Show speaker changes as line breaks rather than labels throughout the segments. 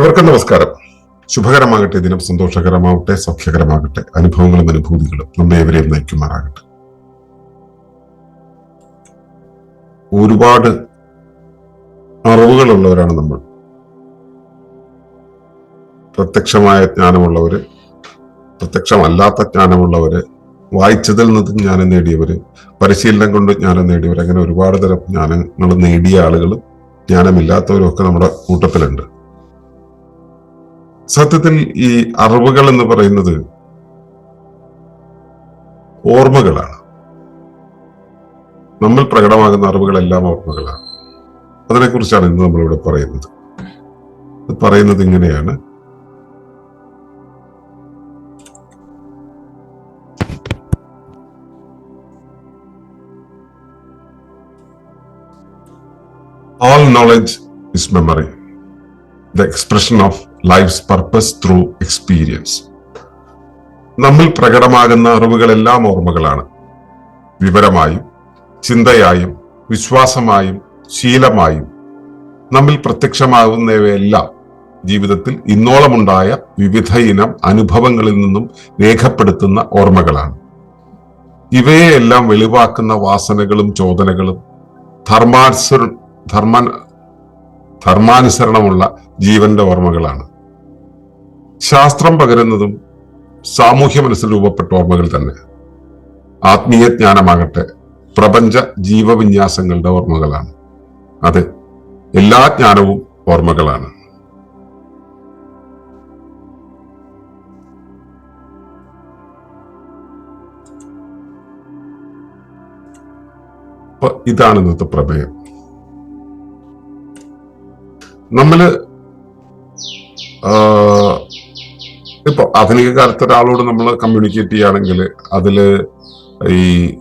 ഏവർക്കും നമസ്കാരം. ശുഭകരമാകട്ടെ ദിനം സന്തോഷകരമാവട്ടെ സൗഖ്യകരമാകട്ടെ അനുഭവങ്ങളും അനുഭൂതികളും നമ്മെ എവരെയും നയിക്കുമാറാകട്ടെ. ഒരുപാട് അറിവുകളുള്ളവരാണ് നമ്മൾ. പ്രത്യക്ഷമായ ജ്ഞാനമുള്ളവര് പ്രത്യക്ഷമല്ലാത്ത ജ്ഞാനമുള്ളവര് വായിച്ചതിൽ നിന്ന് ജ്ഞാനം നേടിയവര് പരിശീലനം കൊണ്ട് ജ്ഞാനം നേടിയവർ അങ്ങനെ ഒരുപാട് തരം ജ്ഞാനങ്ങൾ നേടിയ ആളുകളും ജ്ഞാനമില്ലാത്തവരും ഒക്കെ നമ്മുടെ കൂട്ടത്തിലുണ്ട്. സത്യത്തിൽ ഈ അറിവുകൾ എന്ന് പറയുന്നത് ഓർമ്മകളാണ്. നമ്മൾ പ്രകടമാകുന്ന അറിവുകളെല്ലാം ഓർമ്മകളാണ്. അതിനെക്കുറിച്ചാണ് ഇന്ന് നമ്മളിവിടെ പറയുന്നത്. പറയുന്നത് ഇങ്ങനെയാണ്. All knowledge is memory, the expression of life's purpose through experience നമ്മിൽ പ്രകടമാകുന്ന അറിവുകളെല്ലാം ഓർമ്മകളാണ്. വിവരമായും ചിന്തയായും വിശ്വാസമായും ശീലമായും നമ്മിൽ പ്രത്യക്ഷമാകുന്നവയെല്ലാം ജീവിതത്തിൽ ഇന്നോളമുണ്ടായ വിവിധ ഇനം അനുഭവങ്ങളിൽ നിന്നും രേഖപ്പെടുത്തുന്ന ഓർമ്മകളാണ്. ഇവയെല്ലാം വെളിവാക്കുന്ന വാസനകളും ചോദനകളും ധർമാനുസര ധർമ്മ ധർമാനുസരണമുള്ള ജീവന്റെ ഓർമ്മകളാണ്. ശാസ്ത്രം പകരുന്നതും സാമൂഹ്യ മനസ്സിൽ രൂപപ്പെട്ട ഓർമ്മകൾ തന്നെ. ആത്മീയ ജ്ഞാനമാകട്ടെ പ്രപഞ്ച ജീവവിന്യാസങ്ങളുടെ ഓർമ്മകളാണ്. അത് എല്ലാ ജ്ഞാനവും ഓർമ്മകളാണ്. ഇതാണ് ഇന്നത്തെ പ്രമേയം. നമ്മൾ ഇപ്പൊ ആധുനിക കാലത്ത് ഒരാളോട് നമ്മൾ കമ്മ്യൂണിക്കേറ്റ് ചെയ്യുകയാണെങ്കിൽ അതിൽ ഈ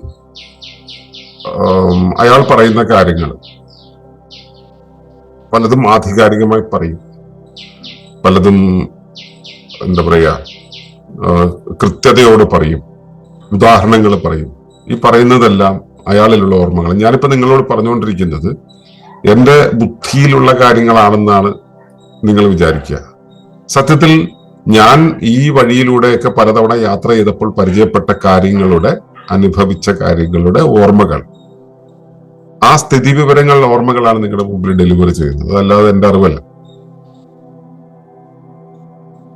അയാൾ പറയുന്ന കാര്യങ്ങൾ പലതും ആധികാരികമായി പറയും. പലതും എന്താ പറയാ ആഹ്, കൃത്യതയോട് പറയും. ഉദാഹരണങ്ങൾ പറയും. ഈ പറയുന്നതെല്ലാം അയാളിലുള്ള ഓർമ്മകൾ. ഞാനിപ്പോ നിങ്ങളോട് പറഞ്ഞുകൊണ്ടിരിക്കുന്നത് എന്റെ ബുദ്ധിയിലുള്ള കാര്യങ്ങളാണെന്നാണ് നിങ്ങൾ വിചാരിക്കുക. സത്യത്തിൽ ഞാൻ ഈ വഴിയിലൂടെയൊക്കെ പലതവണ യാത്ര ചെയ്തപ്പോൾ പരിചയപ്പെട്ട കാര്യങ്ങളുടെ അനുഭവിച്ച കാര്യങ്ങളുടെ ഓർമ്മകൾ. ആ സ്ഥിതി വിവരങ്ങളുടെ ഓർമ്മകളാണ് നിങ്ങളുടെ മുമ്പിൽ ഡെലിവറി ചെയ്യുന്നത്. അതല്ലാതെ എന്റെ അറിവല്ല.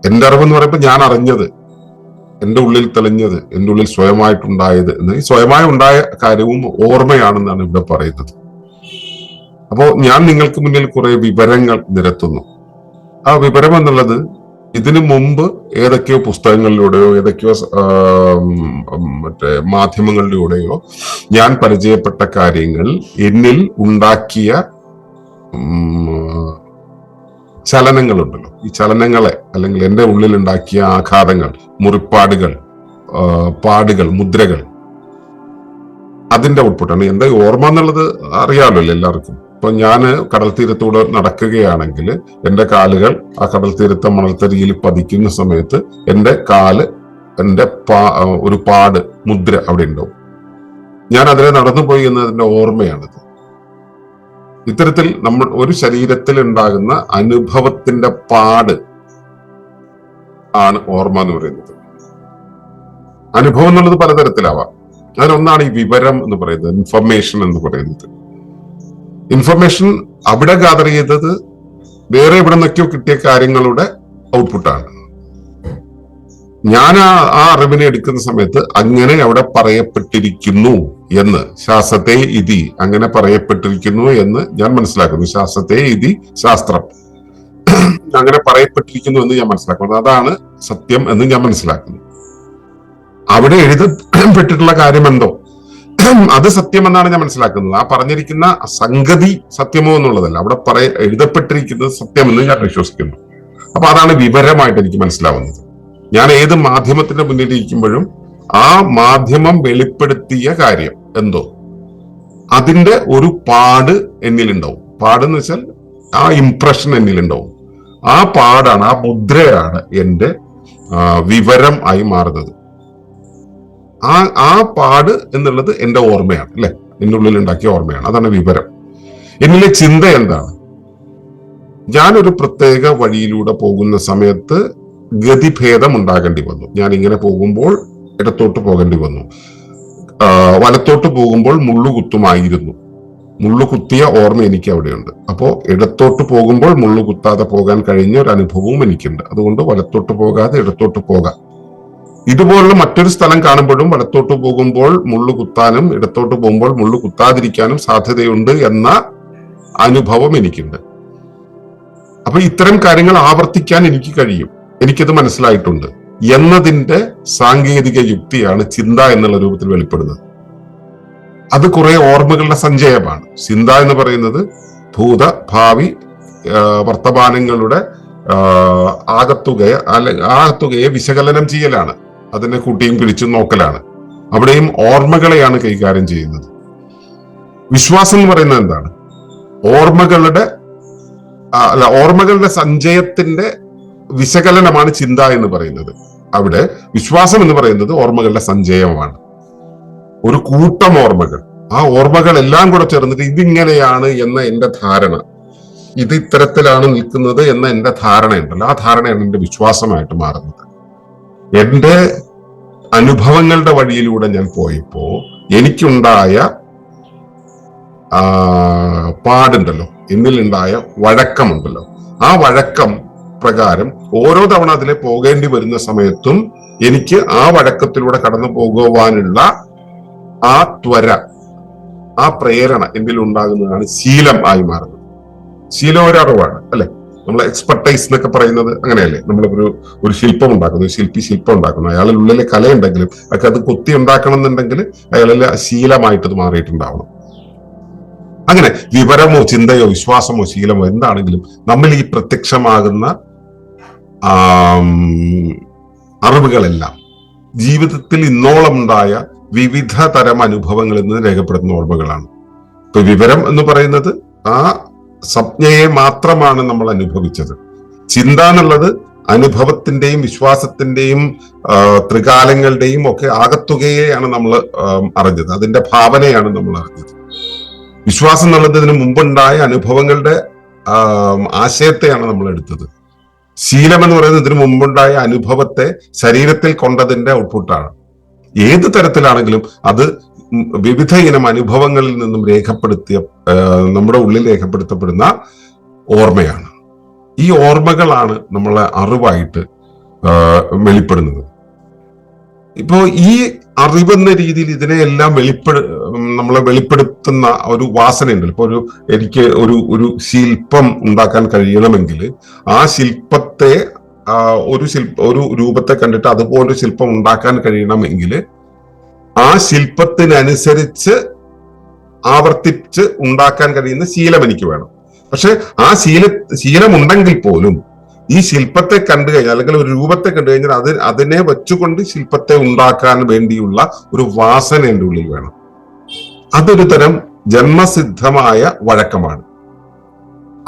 എന്റെ അറിവെന്ന് പറയുമ്പോൾ ഞാൻ അറിഞ്ഞത് എന്റെ ഉള്ളിൽ തെളിഞ്ഞത് എന്റെ ഉള്ളിൽ സ്വയമായിട്ടുണ്ടായത് എന്ന് സ്വയമായി ഉണ്ടായ കാര്യവും ഓർമ്മയാണെന്നാണ് ഇവിടെ പറയുന്നത്. അപ്പോൾ ഞാൻ നിങ്ങൾക്ക് മുന്നിൽ കുറെ വിവരങ്ങൾ നിരത്തുന്നു. ആ വിവരം എന്നുള്ളത് ഇതിനു മുമ്പ് ഏതൊക്കെയോ പുസ്തകങ്ങളിലൂടെയോ ഏതൊക്കെയോ മറ്റേ മാധ്യമങ്ങളിലൂടെയോ ഞാൻ പരിചയപ്പെട്ട കാര്യങ്ങൾ എന്നിൽ ഉണ്ടാക്കിയ ചലനങ്ങളുണ്ടല്ലോ. ഈ ചലനങ്ങളെ അല്ലെങ്കിൽ എന്റെ ഉള്ളിൽ ഉണ്ടാക്കിയ ആഘാതങ്ങൾ മുറിപ്പാടുകൾ പാടുകൾ മുദ്രകൾ അതിന്റെ ഔട്ട്പുട്ടാണ് എന്താ ഓർമ്മ എന്നുള്ളത് അറിയാമല്ലോ എല്ലാവർക്കും. ഇപ്പൊ ഞാൻ കടൽ തീരത്തൂടെ നടക്കുകയാണെങ്കിൽ എന്റെ കാലുകൾ ആ കടൽ തീരത്തെ മണൽത്തരിയിൽ പതിക്കുന്ന സമയത്ത് എന്റെ കാൽ എന്റെ പാ ഒരു പാട് മുദ്ര അവിടെ ഉണ്ടാവും. ഞാൻ അതിലെ നടന്നുപോയി എന്നതിന്റെ ഓർമ്മയാണിത്. ഇത്തരത്തിൽ നമ്മൾ ഒരു ശരീരത്തിൽ ഉണ്ടാകുന്ന അനുഭവത്തിന്റെ പാട് ആണ് ഓർമ്മ എന്ന് പറയുന്നത്. അനുഭവം എന്നുള്ളത് പലതരത്തിലാവാം. അതിലൊന്നാണ് ഈ വിവരം എന്ന് പറയുന്നത് ഇൻഫർമേഷൻ എന്ന് പറയുന്നത്. ഇൻഫർമേഷൻ അവിടെ ഗാദർ ചെയ്തത് വേറെ ഇവിടെ നിന്നൊക്കെയോ കിട്ടിയ കാര്യങ്ങളുടെ ഔട്ട്പുട്ടാണ് ഞാൻ ആ ആ അറിവിനെ എടുക്കുന്ന സമയത്ത് അങ്ങനെ അവിടെ പറയപ്പെട്ടിരിക്കുന്നു എന്ന് ശാസ്ത്രത്തെ ഇതി അങ്ങനെ പറയപ്പെട്ടിരിക്കുന്നു എന്ന് ഞാൻ മനസ്സിലാക്കുന്നു. ശാസ്ത്രത്തെ ഇതി ശാസ്ത്രം. അങ്ങനെ പറയപ്പെട്ടിരിക്കുന്നു എന്ന് ഞാൻ മനസ്സിലാക്കുന്നു. അതാണ് സത്യം എന്ന് ഞാൻ മനസ്സിലാക്കുന്നു. അവിടെ എഴുതപ്പെട്ടിട്ടുള്ള കാര്യം എന്തോ? അത് സത്യമെന്നാണ് ഞാൻ മനസ്സിലാക്കുന്നത്. ആ പറഞ്ഞിരിക്കുന്ന സംഗതി സത്യമോ എന്നുള്ളതല്ല. അവിടെ പറയ എഴുതപ്പെട്ടിരിക്കുന്നത് സത്യമെന്ന് ഞാൻ വിശ്വസിക്കുന്നു. അപ്പൊ അതാണ് വിവരമായിട്ട് എനിക്ക് മനസ്സിലാവുന്നത്. ഞാൻ ഏത് മാധ്യമത്തിന്റെ മുന്നിലിരിക്കുമ്പോഴും ആ മാധ്യമം വെളിപ്പെടുത്തിയ കാര്യം എന്തോ? അതിന്റെ ഒരു പാട് എന്നിലുണ്ടാവും. പാടെന്ന് വെച്ചാൽ ആ ഇംപ്രഷൻ എന്നിലുണ്ടാവും. ആ പാടാണ് ആ മുദ്രയാണ് എന്റെ വിവരം ആയി മാറുന്നത്. ആ ആ പാട് എന്നുള്ളത് എന്റെ ഓർമ്മയാണ് അല്ലെ? എന്റെ ഉള്ളിൽ ഉണ്ടാക്കിയ ഓർമ്മയാണ്. അതാണ് വിവരം. എന്നിലെ ചിന്ത എന്താണ്? ഞാനൊരു പ്രത്യേക വഴിയിലൂടെ പോകുന്ന സമയത്ത് ഗതിഭേദം ഉണ്ടാകേണ്ടി വന്നു. ഞാൻ ഇങ്ങനെ പോകുമ്പോൾ ഇടത്തോട്ട് പോകേണ്ടി വന്നു. വലത്തോട്ട് പോകുമ്പോൾ മുള്ളുകുത്തുമായിരുന്നു മുള്ളു കുത്തിയ ഓർമ്മ എനിക്ക് അവിടെയുണ്ട്. അപ്പോൾ ഇടത്തോട്ട് പോകുമ്പോൾ മുള്ളു കുത്താതെ പോകാൻ കഴിഞ്ഞ ഒരു അനുഭവവും എനിക്കുണ്ട്. അതുകൊണ്ട് വലത്തോട്ട് പോകാതെ ഇടത്തോട്ട് പോകാം. ഇതുപോലുള്ള മറ്റൊരു സ്ഥലം കാണുമ്പോഴും വലത്തോട്ട് പോകുമ്പോൾ മുള്ളു കുത്താനും ഇടത്തോട്ട് പോകുമ്പോൾ മുള്ളു കുത്താതിരിക്കാനും സാധ്യതയുണ്ട് എന്ന അനുഭവം എനിക്കുണ്ട്. അപ്പൊ ഇത്തരം കാര്യങ്ങൾ ആവർത്തിക്കാൻ എനിക്ക് കഴിയും. എനിക്കത് മനസ്സിലായിട്ടുണ്ട്. എന്നതിന്റെ സാങ്കേതിക യുക്തിയാണ് ചിന്ത എന്നുള്ള രൂപത്തിൽ വെളിപ്പെടുന്നത്. അത് കുറെ ഓർമ്മകളുടെ സഞ്ചയമാണ്. ചിന്ത എന്ന് പറയുന്നത് ഭൂത ഭാവി വർത്തമാനങ്ങളുടെ ആകത്തുകയെ അല്ലെ ആകത്തുകയെ വിശകലനം ചെയ്യലാണ്. അതിനെ കൂട്ടിയും പിടിച്ചും നോക്കലാണ്. അവിടെയും ഓർമ്മകളെയാണ് കൈകാര്യം ചെയ്യുന്നത്. വിശ്വാസം എന്ന് പറയുന്നത് എന്താണ്? ഓർമ്മകളുടെ അല്ല ഓർമ്മകളുടെ സഞ്ചയത്തിന്റെ വിശകലനമാണ് ചിന്ത എന്ന് പറയുന്നത്. അവിടെ വിശ്വാസം എന്ന് പറയുന്നത് ഓർമ്മകളുടെ സഞ്ചയമാണ്. ഒരു കൂട്ടം ഓർമ്മകൾ. ആ ഓർമ്മകൾ എല്ലാം കൂടെ ചേർന്നിട്ട് ഇതിങ്ങനെയാണ് എന്ന എന്റെ ധാരണ. ഇത് ഇത്തരത്തിലാണ് നിൽക്കുന്നത് എന്ന എന്റെ ധാരണയുണ്ടല്ലോ. ആ ധാരണയാണ് എന്റെ വിശ്വാസമായിട്ട് മാറുന്നത്. എന്റെ അനുഭവങ്ങളുടെ വഴിയിലൂടെ ഞാൻ പോയപ്പോ എനിക്കുണ്ടായ പാടുണ്ടല്ലോ. എന്നിലുണ്ടായ വഴക്കമുണ്ടല്ലോ. ആ വഴക്കം പ്രകാരം ഓരോ തവണ അതിലെ പോകേണ്ടി വരുന്ന സമയത്തും എനിക്ക് ആ വഴക്കത്തിലൂടെ കടന്നു പോകുവാനുള്ള ആ ത്വര ആ പ്രേരണ എന്നിൽ ഉണ്ടാകുന്നതാണ് ശീലം ആയി മാറുന്നത്. ശീലം ഒരു അല്ലെ? നമ്മൾ എക്സ്പെർട്ടൈസ് എന്നൊക്കെ പറയുന്നത് അങ്ങനെയല്ലേ? നമ്മളൊരു ഒരു ശില്പം ഉണ്ടാക്കുന്നു ഒരു ശില്പി ശില്പം ഉണ്ടാക്കുന്നു. അയാളുടെ ഉള്ളിലെ കലയുണ്ടെങ്കിലും ഒക്കെ അത് കുത്തി ഉണ്ടാക്കണം എന്നുണ്ടെങ്കിൽ അയാളെ ശീലമായിട്ട് അത് മാറിയിട്ടുണ്ടാവണം. അങ്ങനെ വിവരമോ ചിന്തയോ വിശ്വാസമോ ശീലമോ എന്താണെങ്കിലും നമ്മൾ ഈ പ്രത്യക്ഷമാകുന്ന അറിവുകളെല്ലാം ജീവിതത്തിൽ ഇന്നോളം ഉണ്ടായ വിവിധ തരം അനുഭവങ്ങളിൽ നിന്ന് രേഖപ്പെടുത്തുന്ന ഓർമ്മകളാണ്. ഇപ്പൊ വിവരം എന്ന് പറയുന്നത് ആ സംജ്ഞയെ മാത്രമാണ് നമ്മൾ അനുഭവിച്ചത്. ചിന്ത എന്നുള്ളത് അനുഭവത്തിന്റെയും വിശ്വാസത്തിന്റെയും ത്രികാലങ്ങളുടെയും ഒക്കെ ആകത്തുകയെയാണ് നമ്മൾ അറിഞ്ഞത്. അതിന്റെ ഭാവനയാണ് നമ്മൾ അറിഞ്ഞത്. വിശ്വാസം എന്നുള്ളത് ഇതിനു മുമ്പുണ്ടായ അനുഭവങ്ങളുടെ ആശയത്തെയാണ് നമ്മൾ എടുത്തത്. ശീലം എന്ന് പറയുന്നത് ഇതിനു മുമ്പുണ്ടായ അനുഭവത്തെ ശരീരത്തിൽ കൊണ്ടതിന്റെ ഔട്ട്പുട്ടാണ് ഏത് തരത്തിലാണെങ്കിലും അത് വിവിധ ഇനം അനുഭവങ്ങളിൽ നിന്നും രേഖപ്പെടുത്തിയ നമ്മുടെ ഉള്ളിൽ രേഖപ്പെടുത്തപ്പെടുന്ന ഓർമ്മയാണ്. ഈ ഓർമ്മകളാണ് നമ്മളെ അറിവായിട്ട് വെളിപ്പെടുന്നത്. ഇപ്പോ ഈ അറിവെന്ന രീതിയിൽ ഇതിനെയെല്ലാം വെളിപ്പെടു നമ്മളെ വെളിപ്പെടുത്തുന്ന ഒരു വാസനയുണ്ട്. ഇപ്പൊ ഒരു എനിക്ക് ഒരു ഒരു ശില്പം ഉണ്ടാക്കാൻ കഴിയണമെങ്കിൽ ആ ശില്പത്തെ ഒരു ശില്പ ഒരു രൂപത്തെ കണ്ടിട്ട് അതുപോലൊരു ശില്പം ഉണ്ടാക്കാൻ കഴിയണമെങ്കിൽ ആ ശില്പത്തിനനുസരിച്ച് ആവർത്തിച്ച് ഉണ്ടാക്കാൻ കഴിയുന്ന ശീലം എനിക്ക് വേണം. പക്ഷെ ആ ശീല ശീലമുണ്ടെങ്കിൽ പോലും ഈ ശില്പത്തെ കണ്ടു കഴിഞ്ഞാൽ അല്ലെങ്കിൽ ഒരു രൂപത്തെ കണ്ടു കഴിഞ്ഞാൽ അത് അതിനെ വെച്ചുകൊണ്ട് ശില്പത്തെ ഉണ്ടാക്കാൻ വേണ്ടിയുള്ള ഒരു വാസന എന്റെ ഉള്ളിൽ വേണം. അതൊരു തരം ജന്മസിദ്ധമായ വഴക്കമാണ്.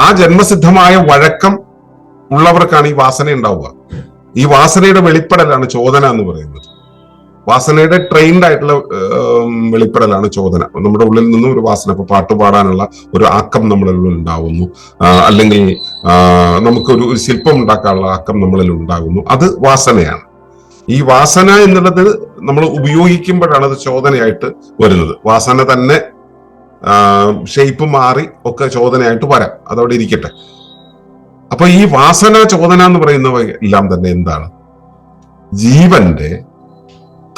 ആ ജന്മസിദ്ധമായ വഴക്കം ഉള്ളവർക്കാണ് ഈ വാസന ഉണ്ടാവുക. ഈ വാസനയുടെ വെളിപ്പെടലാണ് ചോദന എന്ന് പറയുന്നത്. വാസനയുടെ ട്രെയിൻഡ് ആയിട്ടുള്ള വെളിപ്പെടലാണ് ചോദന. നമ്മുടെ ഉള്ളിൽ നിന്നും ഒരു വാസന ഇപ്പൊ പാട്ട് പാടാനുള്ള ഒരു ആക്കം നമ്മളിൽ ഉണ്ടാവുന്നു. അല്ലെങ്കിൽ നമുക്ക് നമുക്കൊരു ഒരു ശില്പം ഉണ്ടാക്കാനുള്ള ആക്കം നമ്മളിൽ ഉണ്ടാകുന്നു അത് വാസനയാണ്. ഈ വാസന എന്നുള്ളത് നമ്മൾ ഉപയോഗിക്കുമ്പോഴാണ് അത് ചോദനയായിട്ട് വരുന്നത്. വാസന തന്നെ ഷേപ്പ് മാറി ഒക്കെ ചോദനയായിട്ട് വരാം. അതവിടെ ഇരിക്കട്ടെ. അപ്പൊ ഈ വാസന ചോദന എന്ന് പറയുന്നവ എല്ലാം തന്നെ എന്താണ്? ജീവന്റെ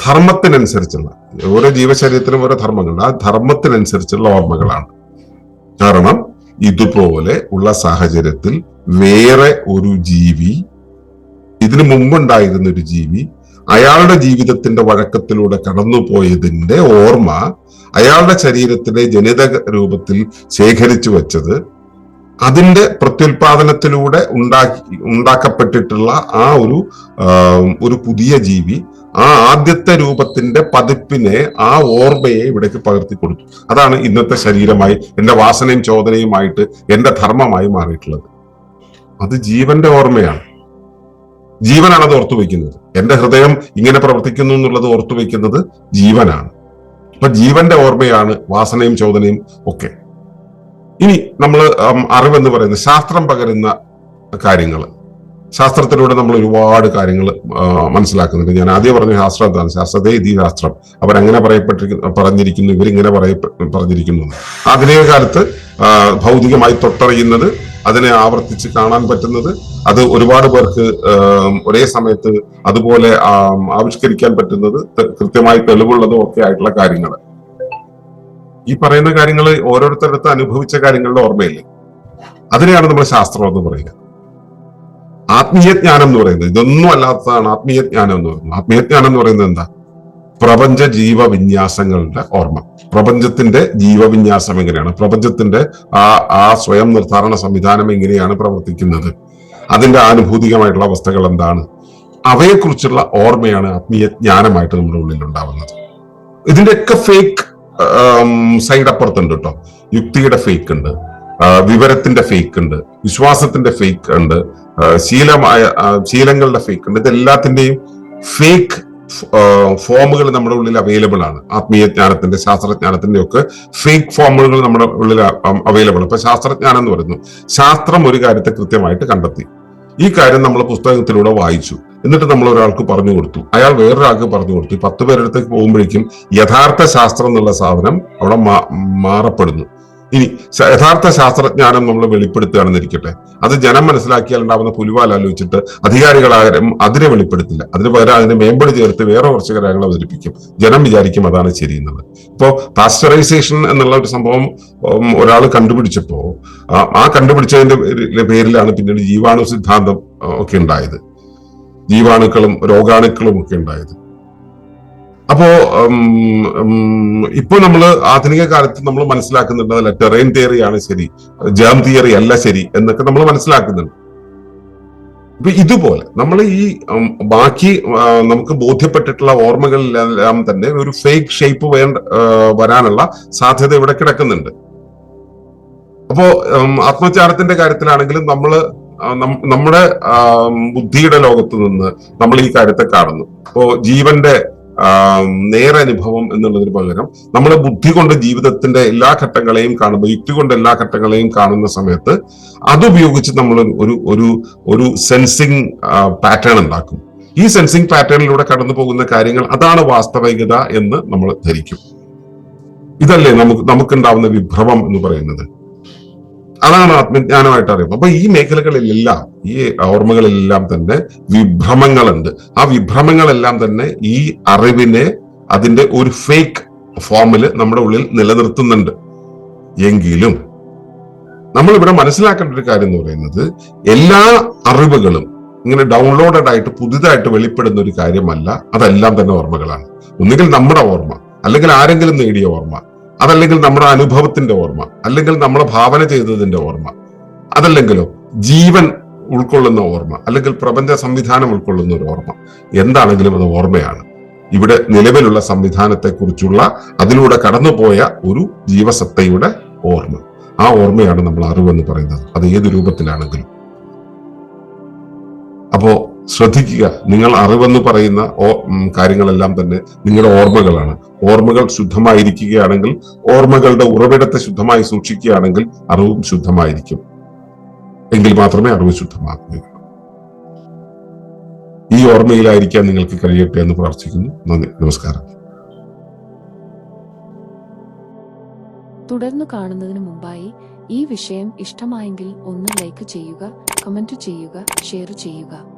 ധർമ്മത്തിനനുസരിച്ചുള്ള ഓരോ ജീവശരീരത്തിനും ഓരോ ധർമ്മങ്ങളുണ്ട്. ആ ധർമ്മത്തിനനുസരിച്ചുള്ള ഓർമ്മകളാണ്. കാരണം ഇതുപോലെ ഉള്ള സാഹചര്യത്തിൽ വേറെ ഒരു ജീവി ഇതിനു മുമ്പുണ്ടായിരുന്ന ഒരു ജീവി അയാളുടെ ജീവിതത്തിന്റെ വഴക്കത്തിലൂടെ കടന്നുപോയതിന്റെ ഓർമ്മ അയാളുടെ ശരീരത്തിലെ ജനിത രൂപത്തിൽ ശേഖരിച്ചു വെച്ചത് അതിന്റെ പ്രത്യുൽപാദനത്തിലൂടെ ഉണ്ടാക്കി ഉണ്ടാക്കപ്പെട്ടിട്ടുള്ള ആ ഒരു ഒരു പുതിയ ജീവി ആ ആദ്യത്തെ രൂപത്തിന്റെ പതിപ്പിനെ ആ ഓർമ്മയെ ഇവിടേക്ക് പകർത്തി കൊടുത്തു. അതാണ് ഇന്നത്തെ ശരീരമായി എന്റെ വാസനയും ചോദനയുമായിട്ട് എന്റെ ധർമ്മമായി മാറിയിട്ടുള്ളത്. അത് ജീവന്റെ ഓർമ്മയാണ്. ജീവനാണ് അത് ഓർത്തു വയ്ക്കുന്നത്. എന്റെ ഹൃദയം ഇങ്ങനെ പ്രവർത്തിക്കുന്നു എന്നുള്ളത് ഓർത്തു വയ്ക്കുന്നത് ജീവനാണ്. അപ്പൊ ജീവന്റെ ഓർമ്മയാണ് വാസനയും ചോദനയും ഒക്കെ. ഇനി നമ്മൾ അറിവെന്ന് പറയുന്ന ശാസ്ത്രം പകരുന്ന കാര്യങ്ങൾ ശാസ്ത്രത്തിലൂടെ നമ്മൾ ഒരുപാട് കാര്യങ്ങൾ മനസ്സിലാക്കുന്നുണ്ട്. ഞാൻ ആദ്യം പറഞ്ഞ ശാസ്ത്രം എന്താണ്? ശാസ്ത്രത്തെ ഇതി ശാസ്ത്രം. അവരങ്ങനെ പറയപ്പെട്ടിരിക്കുന്നു പറഞ്ഞിരിക്കുന്നു ഇവരിങ്ങനെ പറയ പറഞ്ഞിരിക്കുന്നു. ആധുനിക കാലത്ത് ഭൗതികമായി തൊട്ടറിയുന്നത് അതിനെ ആവർത്തിച്ച് കാണാൻ പറ്റുന്നത് അത് ഒരുപാട് പേർക്ക് ഒരേ സമയത്ത് അതുപോലെ ആവിഷ്കരിക്കാൻ പറ്റുന്നത് കൃത്യമായി തെളിവുള്ളതും ഒക്കെ ആയിട്ടുള്ള കാര്യങ്ങൾ ഈ പറയുന്ന കാര്യങ്ങൾ ഓരോരുത്തരടുത്ത് അനുഭവിച്ച കാര്യങ്ങളുടെ ഓർമ്മയില്ലേ? അതിനെയാണ് നമ്മൾ ശാസ്ത്രം എന്ന് പറയുക. ആത്മീയ ജ്ഞാനം എന്ന് പറയുന്നത് ഇതൊന്നും അല്ലാത്തതാണ് ആത്മീയ ജ്ഞാനം എന്ന് പറയുന്നത്. ആത്മീയ ജ്ഞാനം എന്ന് പറയുന്നത് എന്താ? പ്രപഞ്ച ജീവവിന്യാസങ്ങളുടെ ഓർമ്മ. പ്രപഞ്ചത്തിന്റെ ജീവവിന്യാസം എങ്ങനെയാണ്? പ്രപഞ്ചത്തിന്റെ ആ ആ സ്വയം നിർദ്ധാരണ സംവിധാനം എങ്ങനെയാണ് പ്രവർത്തിക്കുന്നത്? അതിന്റെ ആനുഭൂതികമായിട്ടുള്ള അവസ്ഥകൾ എന്താണ്? അവയെക്കുറിച്ചുള്ള ഓർമ്മയാണ് ആത്മീയ ജ്ഞാനമായിട്ട് നമ്മുടെ ഉള്ളിൽ ഉണ്ടാവുന്നത് ഇതിന്റെയൊക്കെ ഫേക്ക് സൈഡ് അപ്പുറത്തുണ്ട് കേട്ടോ യുക്തിയുടെ ഫേക്ക് ഉണ്ട്. വിവരത്തിന്റെ ഫേക്ക് ഉണ്ട്. വിശ്വാസത്തിന്റെ ഫേക്ക് ഉണ്ട്. ശീലമായ ശീലങ്ങളുടെ ഫേക്ക് ഉണ്ട്. ഇതെല്ലാത്തിന്റെയും ഫേക്ക് ഫോമുകൾ നമ്മുടെ ഉള്ളിൽ അവൈലബിൾ ആണ്. ആത്മീയ ജ്ഞാനത്തിന്റെ ശാസ്ത്രജ്ഞാനത്തിന്റെ ഒക്കെ ഫേക്ക് ഫോമുകൾ നമ്മുടെ ഉള്ളിൽ അവൈലബിൾ ഇപ്പൊ ശാസ്ത്രജ്ഞാനം എന്ന് പറയുന്നു. ശാസ്ത്രം ഒരു കാര്യത്തെ കൃത്യമായിട്ട് കണ്ടെത്തി. ഈ കാര്യം നമ്മൾ പുസ്തകത്തിലൂടെ വായിച്ചു. എന്നിട്ട് നമ്മൾ ഒരാൾക്ക് പറഞ്ഞു കൊടുത്തു. അയാൾ വേറൊരാൾക്ക് പറഞ്ഞു കൊടുത്തു. ഈ പത്ത് പേരടുത്തേക്ക് പോകുമ്പോഴേക്കും യഥാർത്ഥ ശാസ്ത്രം എന്നുള്ള സാധനം അവിടെ മാറപ്പെടുന്നു. ഇനി യഥാർത്ഥ ശാസ്ത്രജ്ഞാനം നമ്മൾ വെളിപ്പെടുത്തുകയാണെന്ന് ഇരിക്കട്ടെ അത് ജനം മനസ്സിലാക്കിയാൽ ഉണ്ടാവുന്ന പുലിവാൽ ആലോചിച്ചിട്ട് അധികാരികളാരും അതിനെ വെളിപ്പെടുത്തില്ല. അതിന് പകരം അതിനെ മേമ്പടി ചേർത്ത് വേറെ കുറച്ച് കാര്യങ്ങൾ അവതരിപ്പിക്കും. ജനം വിചാരിക്കും അതാണ് ശരിയെന്നത് ഇപ്പോ പാസ്റ്ററൈസേഷൻ എന്നുള്ള ഒരു സംഭവം ഒരാൾ കണ്ടുപിടിച്ചപ്പോൾ ആ- കണ്ടുപിടിച്ചതിന്റെ പേരിലാണ് പിന്നീട് ജീവാണു സിദ്ധാന്തം ഒക്കെ ഉണ്ടായത്. ജീവാണുക്കളും രോഗാണുക്കളും ഒക്കെ ഉണ്ടായത്. അപ്പോ ഇപ്പൊ നമ്മൾ ആധുനിക കാലത്ത് നമ്മൾ മനസ്സിലാക്കുന്നുണ്ട് അതല്ല ടെറൈൻ തിയറി ആണ് ശരി ജേം തിയറി അല്ല ശരി എന്നൊക്കെ നമ്മൾ മനസ്സിലാക്കുന്നുണ്ട്. ഇപ്പൊ ഇതുപോലെ നമ്മൾ ഈ ബാക്കി നമുക്ക് ബോധ്യപ്പെട്ടിട്ടുള്ള ഓർമ്മകളിലെല്ലാം തന്നെ ഒരു ഫേക്ക് ഷേപ്പ് വേണ്ട വരാനുള്ള സാധ്യത ഇവിടെ കിടക്കുന്നുണ്ട്. അപ്പോ ആത്മചാരത്തിന്റെ കാര്യത്തിലാണെങ്കിലും നമ്മൾ നമ്മുടെ ബുദ്ധിയുടെ ലോകത്ത് നിന്ന് നമ്മൾ ഈ കാര്യത്തെ കാണുന്നു. ഇപ്പോ ജീവന്റെ നേരെ നേരനുഭവം എന്നുള്ളതിന് പകരം നമ്മൾ ബുദ്ധി കൊണ്ട് ജീവിതത്തിന്റെ എല്ലാ ഘട്ടങ്ങളെയും കാണുമ്പോൾ യുക്തി കൊണ്ട് എല്ലാ ഘട്ടങ്ങളെയും കാണുന്ന സമയത്ത് അതുപയോഗിച്ച് നമ്മൾ ഒരു ഒരു ഒരു സെൻസിങ് പാറ്റേൺ ഉണ്ടാക്കും. ഈ സെൻസിങ് പാറ്റേണിലൂടെ കടന്നു പോകുന്ന കാര്യങ്ങൾ അതാണ് വാസ്തവികത എന്ന് നമ്മൾ ധരിക്കും. ഇതല്ലേ നമുക്ക് നമുക്കുണ്ടാവുന്ന വിഭ്രമം എന്ന് പറയുന്നത്. അതാണ് ആത്മജ്ഞാനമായിട്ട് അറിയുന്നത്. അപ്പൊ ഈ മേഖലകളിലെല്ലാം ഈ ഓർമ്മകളിലെല്ലാം തന്നെ വിഭ്രമങ്ങളുണ്ട്. ആ വിഭ്രമങ്ങളെല്ലാം തന്നെ ഈ അറിവിനെ അതിന്റെ ഒരു ഫേക്ക് ഫോമിൽ നമ്മുടെ ഉള്ളിൽ നിലനിർത്തുന്നുണ്ട്. എങ്കിലും നമ്മൾ ഇവിടെ മനസ്സിലാക്കേണ്ട ഒരു കാര്യം എന്ന് പറയുന്നത് എല്ലാ അറിവുകളും ഇങ്ങനെ ഡൗൺലോഡഡ് ആയിട്ട് പുതുതായിട്ട് വെളിപ്പെടുന്ന ഒരു കാര്യമല്ല അതെല്ലാം തന്നെ ഓർമ്മകളാണ്. ഒന്നുകിൽ നമ്മുടെ ഓർമ്മ അല്ലെങ്കിൽ ആരെങ്കിലും നേടിയ ഓർമ്മ അതല്ലെങ്കിൽ നമ്മുടെ അനുഭവത്തിന്റെ ഓർമ്മ അല്ലെങ്കിൽ നമ്മൾ ഭാവന ചെയ്തതിന്റെ ഓർമ്മ അതല്ലെങ്കിലോ ജീവൻ ഉൾക്കൊള്ളുന്ന ഓർമ്മ അല്ലെങ്കിൽ പ്രപഞ്ച സംവിധാനം ഉൾക്കൊള്ളുന്ന ഒരു ഓർമ്മ. എന്താണെങ്കിലും അത് ഓർമ്മയാണ്. ഇവിടെ നിലവിലുള്ള സംവിധാനത്തെ കുറിച്ചുള്ള അതിലൂടെ കടന്നുപോയ ഒരു ജീവസത്തയുടെ ഓർമ്മ. ആ ഓർമ്മയാണ് നമ്മൾ അറിവെന്ന് പറയുന്നത്. അത് ഏത് രൂപത്തിലാണെങ്കിലും. അപ്പോ ശ്രദ്ധിക്കുക. നിങ്ങൾ അറിവെന്ന് പറയുന്ന കാര്യങ്ങളെല്ലാം തന്നെ നിങ്ങളുടെ ഓർമ്മകളാണ്. ഓർമ്മകൾ ശുദ്ധമായിരിക്കുകയാണെങ്കിൽ ഓർമ്മകളുടെ ഉറവിടത്തെ ശുദ്ധമായി സൂക്ഷിക്കുകയാണെങ്കിൽ അറിവും ശുദ്ധമായിരിക്കും. എങ്കിൽ മാത്രമേ അറിവ് ശുദ്ധമാക്കുകയുള്ളൂ ഈ ഓർമ്മയിലായിരിക്കാൻ നിങ്ങൾക്ക് കഴിയട്ടെ എന്ന് പ്രാർത്ഥിക്കുന്നു. നന്ദി. നമസ്കാരം.
തുടർന്ന് കാണുന്നതിന് മുമ്പായി ഈ വിഷയം ഇഷ്ടമായെങ്കിൽ ഒന്ന് ലൈക്ക് ചെയ്യുക കമന്റ് ചെയ്യുക ഷെയർ ചെയ്യുക.